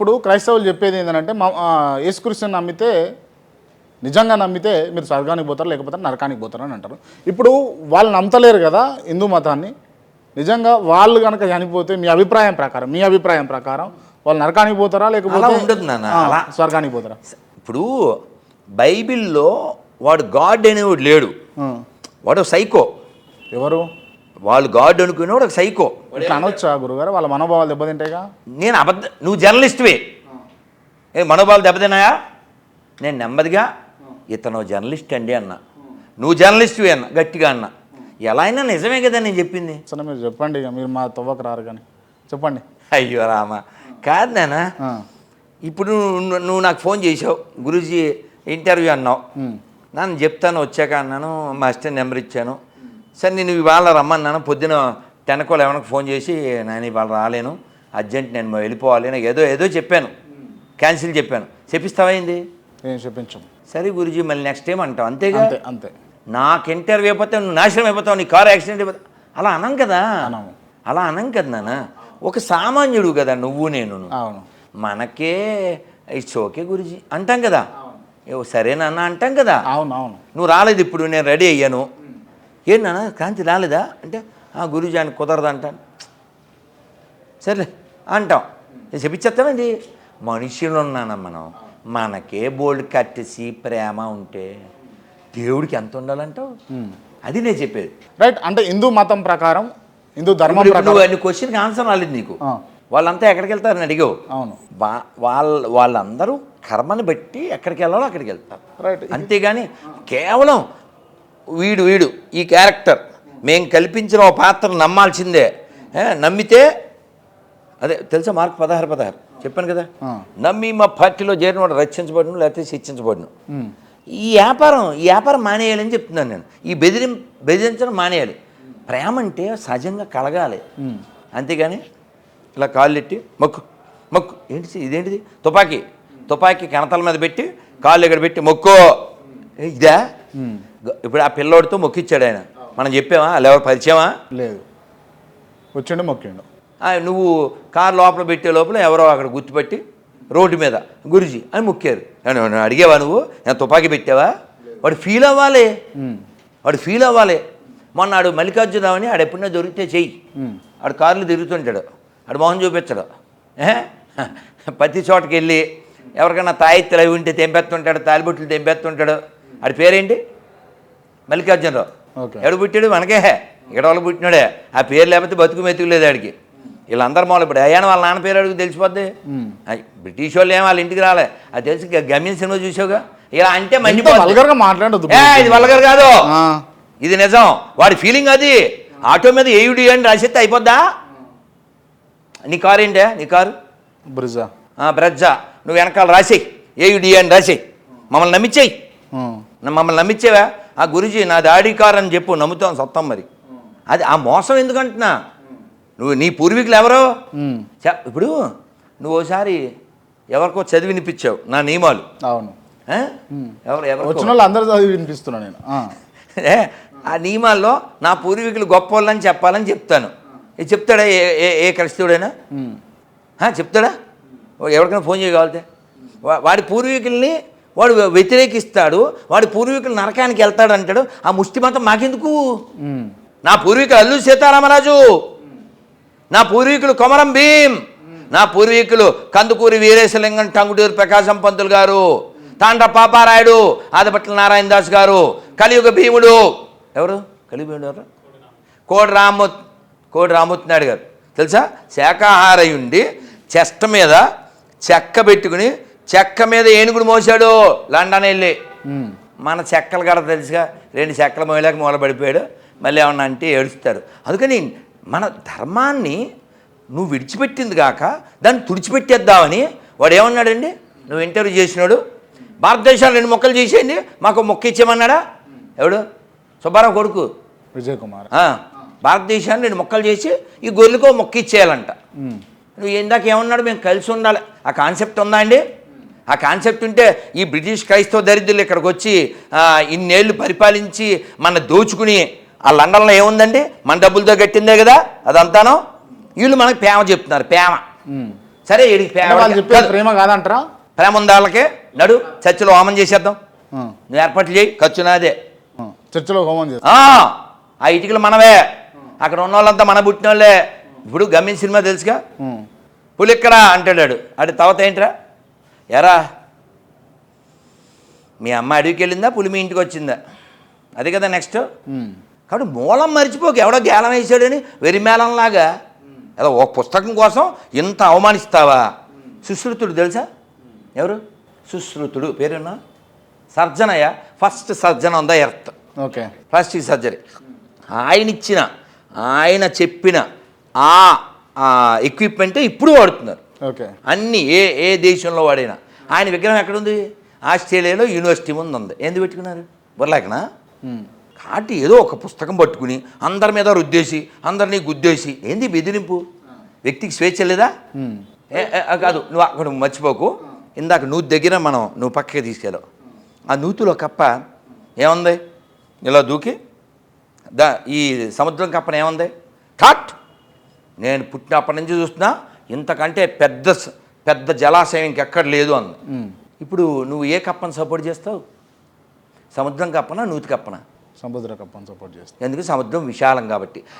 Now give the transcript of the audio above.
ఇప్పుడు క్రైస్తవులు చెప్పేది ఏంటంటే మా యేసుక్రీస్తుని నమ్మితే నిజంగా నమ్మితే మీరు స్వర్గానికి పోతారు లేకపోతే నరకానికి పోతారు అని అంటారు. ఇప్పుడు వాళ్ళు నమ్మతలేరు కదా హిందూ మతాన్ని. నిజంగా వాళ్ళు కనుక చనిపోతే మీ అభిప్రాయం ప్రకారం మీ అభిప్రాయం ప్రకారం వాళ్ళు నరకానికి పోతారా లేకపోతే ఉండదు నాన్న స్వర్గానికి పోతారా? ఇప్పుడు బైబిల్లో వాడు గాడ్ అనేవాడు లేడు. వాడు సైకో. ఎవరు? వాళ్ళు గాడ్ అనుకునేవాడు ఒక సైకో. ఇట్లా అనొచ్చా గురుగారు వాళ్ళ మనోభావాలు దెబ్బతింటాయిగా? నేను అబద్ధ నువ్వు జర్నలిస్ట్వే. ఏ మనోభావాలు దెబ్బతిన్నాయా? నేను నెమ్మదిగా ఇతను జర్నలిస్ట్ అండి అన్న. నువ్వు జర్నలిస్ట్వే అన్న గట్టిగా అన్న. ఎలా అయినా నిజమే కదా నేను చెప్పింది. సరే మీరు చెప్పండి ఇక మీరు మా తవ్వకు రారు కానీ. చెప్పండి. అయ్యో రామ. కాదు నాన్న. ఆ. ఇప్పుడు నువ్వు నువ్వు నాకు ఫోన్ చేసావు గురూజీ ఇంటర్వ్యూ అన్నావు. నన్ను చెప్తాను వచ్చాక అన్నాను మా అసిస్టెంట్ నెంబర్ ఇచ్చాను. సరే నేను ఇవాళ రమ్మన్నాను పొద్దున టెన్కో లెవెన్కి ఫోన్ చేసి నేను ఇవాళ రాలేను అర్జెంట్ నేను వెళ్ళిపోవాలి. నాకు ఏదో ఏదో చెప్పాను. క్యాన్సిల్ చెప్పాను. చెప్పిస్తావా ఏంది? ఏం చెప్పించం. సరే గురూజీ మళ్ళీ నెక్స్ట్ టైం అంతేగా? అంతే అంతే. నాకు ఇంటర్వ్యూ అయిపోతే నువ్వు నాశనం అయిపోతావు నీ కారు యాక్సిడెంట్ అయిపోతా. అలా అనం కదా. అలా అనం కదా నాన్న? ఒక సామాన్యుడు కదా నువ్వు నేను. అవును. మనకే ఇట్స్ ఓకే గురుజీ. అంటాం కదా? సరేనన్నా అంటాం కదా? అవును అవును. నువ్వు రాలేదు ఇప్పుడు నేను రెడీ అయ్యాను. ఏం నాన్న క్రాంతి రాలేదా? అంటే గురూజీ ఆయన కుదరదు అంటాను. సర్లే అంటాం. నేను చెప్పించేస్తామండి మనుషులు ఉన్నాను మనం? మనకే బోల్డ్ కట్టేసి ప్రేమ ఉంటే దేవుడికి ఎంత ఉండాలంటావు? అది నేను చెప్పేది. రైట్ అంటే హిందూ మతం ప్రకారం హిందూ ధర్మం నువ్వు అన్ని క్వశ్చన్కి ఆన్సర్ రాలేదు నీకు. వాళ్ళంతా ఎక్కడికి వెళ్తారని అడిగావు. అవును. వా- వాళ్ళ వాళ్ళందరూ కర్మని బట్టి ఎక్కడికి వెళ్ళాలో అక్కడికి వెళ్తారు. రైట్. అంతేగాని కేవలం వీడు వీడు ఈ క్యారెక్టర్ మేము కల్పించిన ఓ పాత్ర నమ్మాల్సిందే. నమ్మితే అదే తెలుసా మార్క్ పదహారు పదహారు? చెప్పాను కదా. నమ్మి మా పార్టీలో చేరిన వాడు రక్షించబడును లేకపోతే శిక్షించబడును. ఈ వ్యాపారం ఈ వ్యాపారం మానేయాలని చెప్తున్నాను నేను. ఈ బెదిరి బెదిరించడం మానేయాలి. ప్రేమ అంటే సహజంగా కలగాలి. అంతేగాని ఇలా కాళ్ళు ఎట్టి మొక్కు మొక్కు. ఏంటి ఇదేంటిది? తుపాకీ. తుపాకీ కణతల మీద పెట్టి కాళ్ళు ఇక్కడ పెట్టి మొక్కో. ఇదా? ఇప్పుడు ఆ పిల్లోడితో మొక్కిచ్చాడు ఆయన. మనం చెప్పామా? అలా ఎవరు పరిచయమా? లేదు. వచ్చిండు మొక్కిండు. నువ్వు కారు లోపల పెట్టే లోపల ఎవరో అక్కడ గుర్తుపెట్టి రోడ్డు మీద గురుజీ అని మొక్కారు. అడిగేవా నువ్వు? నేను తుపాకీ పెట్టావా? వాడు ఫీల్ అవ్వాలి. వాడు ఫీల్ అవ్వాలి. మొన్న ఆడు మల్లికార్జునరావుని ఆడు ఎప్పుడైనా దొరికితే చెయ్యి. ఆడు కార్లు తిరుగుతుంటాడు. ఆడు మొహం చూపించడు. ప్రతి చోటకి వెళ్ళి ఎవరికైనా తాయిత్తులు అవి ఉంటే తెంపేస్తుంటాడు తాలిబొట్లు తెంపేస్తుంటాడు. ఆడి పేరేంటి? మల్లికార్జునరావు. ఎవడు పుట్టాడు మనకే. ఇక్కడ వాళ్ళు పుట్టినాడే. ఆ పేరు లేకపోతే బతుకు మెతుకు లేదు ఆడికి. వీళ్ళందరూ మొదలు ఇప్పుడు అయ్యాను వాళ్ళ నాన్న పేరు అడుగు తెలిసిపోద్ది. బ్రిటిష్ వాళ్ళు ఏం వాళ్ళ ఇంటికి రాలే. అది తెలిసి గమ్యం సినిమా చూసావుగా? ఇలా అంటే మాట్లాడొద్దు ఏ ఇది వల్గర్ కాదు. ఇది నిజం. వాడి ఫీలింగ్ అది. ఆటో మీద ఏయుడి అని రాసేస్తే అయిపోద్దా? నీ కారు ఏంటే? నీ కారు? బ్రిజా ఆ, బ్రజ్జా నువ్వు వెనకాల రాసేయి. ఏయుడి అని రాసేయి. మమ్మల్ని నమ్మించేయి. మమ్మల్ని నమ్మించేవా ఆ గురుజీ నాది ఆడి కారు అని చెప్పు నమ్ముతాం సత్తం మరి. అది ఆ మోసం ఎందుకంటున్నా? నువ్వు నీ పూర్వీకులు ఎవరో? ఇప్పుడు నువ్వు ఓసారి ఎవరికో చదివినిపించావు నా నియమాలు. అవును? ఎవరు ఎవరు వచ్చిన వాళ్ళు అందరూ చదివి వినిపిస్తున్నా నేను. ఆ. ఏ, ఆ నియమాల్లో నా పూర్వీకులు గొప్ప వాళ్ళని చెప్పాలని చెప్తాను. ఇది చెప్తాడా? ఏ ఏ క్రైస్తవుడైనా? చెప్తాడా? ఎవరికైనా ఫోన్ చేయగలిగితే వా- వాడి పూర్వీకుల్ని వాడు వ్యతిరేకిస్తాడు వాడి పూర్వీకులు నరకానికి వెళ్తాడు అంటాడు ఆ ముష్టి మతం మాకెందుకు. నా పూర్వీకులు అల్లు సీతారామరాజు. నా పూర్వీకులు కొమరం భీం నా పూర్వీకులు కందుకూరి వీరేశలింగం టంగుటూరు ప్రకాశం పంతులు గారు. తాండ్ర పాపారాయుడు ఆదపట్ల నారాయణ దాస్ గారు. కలియుగ భీముడు. ఎవరు? కలియుగ భీముడు ఎవరు? కోడి రామ్మూత్ కోడి రామ్మూర్తి నాయుడు గారు. తెలుసా? శాకాహారయుండి చెస్ట్ మీద చెక్క పెట్టుకుని చెక్క మీద ఏనుగుడు మోసాడు లండన్ వెళ్ళి. మన చెక్కలు కూడా తెలుసుగా రెండు చెక్కల మోయలేక మూలబడిపోయాడు మళ్ళీ ఏమన్నా అంటే ఏడుస్తాడు. అందుకని మన ధర్మాన్ని నువ్వు విడిచిపెట్టింది కాక దాన్ని తుడిచిపెట్టేద్దామని వాడు ఏమన్నాడండి? నువ్వు ఇంటర్వ్యూ చేసినాడు. భారతదేశాలు రెండు మొక్కలు చేసేయండి. మాకు మొక్క ఇచ్చేయమన్నాడా? ఎవడు? సుబ్బారావు కొడుకు. విజయ్ కుమార్ భారతదేశాన్ని రెండు మొక్కలు చేసి ఈ గొర్రెలకో మొక్క ఇచ్చేయాలంట. నువ్వు ఇందాక ఏమన్నాడు? మేము కలిసి ఉండాలి. ఆ కాన్సెప్ట్ ఉందా అండి? ఆ కాన్సెప్ట్ ఉంటే ఈ బ్రిటిష్ క్రైస్తవ దరిద్రులు ఇక్కడికి వచ్చి ఇన్నేళ్ళు పరిపాలించి మన దోచుకుని ఆ లండన్లో ఏముందండి? మన డబ్బులతో కట్టిందే కదా అదంతాను? వీళ్ళు మనకు ప్రేమ చెప్తున్నారు ప్రేమ. సరే వాళ్ళు ప్రేమ ప్రేమ కాదంటారా? ప్రేమ ఉంది వాళ్ళకి? నడు చర్చిలో హోమం చేసేద్దాం. నువ్వు ఏర్పాట్లు చేయి ఖర్చు నాదే. చర్చిలో హోమం ఆ ఇటుకలు మనవే. అక్కడ ఉన్న వాళ్ళంతా మన పుట్టిన వాళ్ళే ఇప్పుడు గమ్యం సినిమా తెలుసుగా? ఉమ్, పులిక్కరా అంటాడు ఆడి తర్వాత ఏంట్రా? ఎరా? మీ అమ్మ అడవికి వెళ్ళిందా పులి మీ ఇంటికి వచ్చిందా? అది కదా నెక్స్ట్ కాబట్టి మూలం మర్చిపోక. ఎవడో గేలం వేసాడని వెరిమేళంలాగా ఏదో ఒక పుస్తకం కోసం ఇంత అవమానిస్తావా? సుశ్రుతుడు తెలుసా? ఎవరు? సుశ్రుతుడు. పేరున్నా సర్జనయ్య. First surgeon on the earth okay. Plastic surgery ఆయన ఇచ్చిన ఆయన చెప్పిన ఆ ఎక్విప్మెంటే ఇప్పుడు వాడుతున్నారు. అన్నీ ఏ ఏ దేశంలో వాడైనా. ఆయన విగ్రహం ఎక్కడుంది? ఆస్ట్రేలియాలో యూనివర్సిటీ ముందు ఉంది ఏంది పెట్టుకున్నారు? బుర్లేకనా ఉమ్, కాబట్టి ఏదో ఒక పుస్తకం పట్టుకుని అందరి మీద రుద్దేసి అందరినీ గుద్దేసి. ఏంది బెదిరింపు? వ్యక్తికి స్వేచ్ఛ లేదా? కాదు నువ్వు అక్కడ మర్చిపోకు. ఇందాక నువ్వు దగ్గర మనం నువ్వు పక్కకి తీసుకెళ్ళావు. ఆ నూతిలో కప్ప ఏముంది? ఇలా దూకి. దా ఈ సముద్రం కప్పన ఏముంది? ఠాట్ నేను పుట్టినప్పటి నుంచి చూస్తున్నా. ఇంతకంటే పెద్ద పెద్ద జలాశయం ఇంకెక్కడ లేదు అంది. ఇప్పుడు నువ్వు ఏ కప్పను సపోర్ట్ చేస్తావు? సముద్రం కప్పనా నూతి కప్పనా? సముద్ర కప్పని సపోర్ట్ చేస్తారు ఎందుకు? సముద్రం విశాలం కాబట్టి.